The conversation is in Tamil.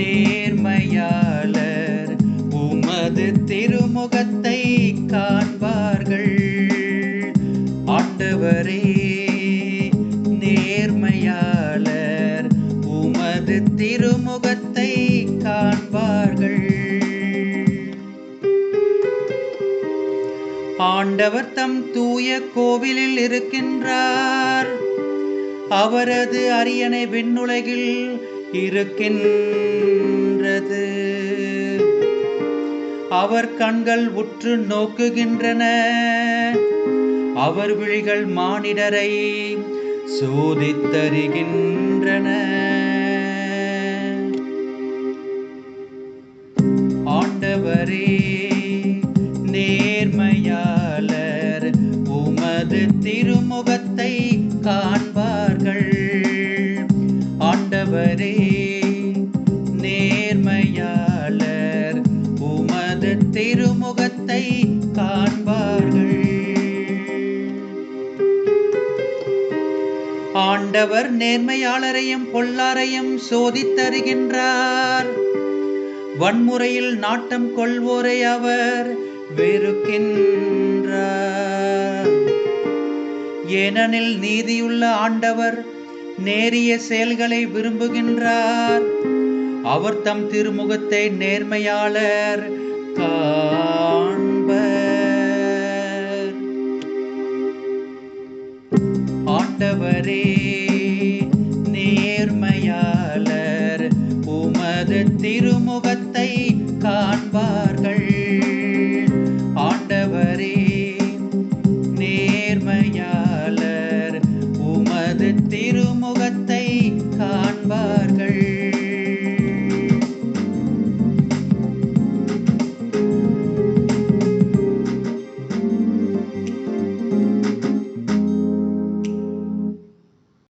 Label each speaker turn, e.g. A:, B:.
A: நேர்மையாளர் உமது திருமுகத்தை காண்பார்கள். ஆண்டவரே நேர்மையாளர் உமது திருமுகத்தை காண்பார்கள். ஆண்டவர் தம் தூய கோவிலில் இருக்கின்றார். அவரது அரியணை விண்ணுலகில் இருக்கின்றது. அவர் கண்கள் உற்று நோக்குகின்றன. அவர் விழிகள் மானிடரை சோதித்தருகின்றன ஆண்டவரே நேர்மையாளர் உமது திருமுகத்தை ஆண்டவரே நேர்மையாளர் உமது திருமுகத்தை காண்பார்கள். ஆண்டவர் நேர்மையாளரையும் பொல்லாரையும் சோதித்தருகின்றார். வன்முறையில் நாட்டம் கொள்வோரை அவர் வெறுக்கின்றார். ஏனெனில் நீதியுள்ள ஆண்டவர் நேரிய செயல்களை விரும்புகின்றார். அவர் தம் திருமுகத்தை நேர்மையாளர் காண்பர். ஆண்டவரே.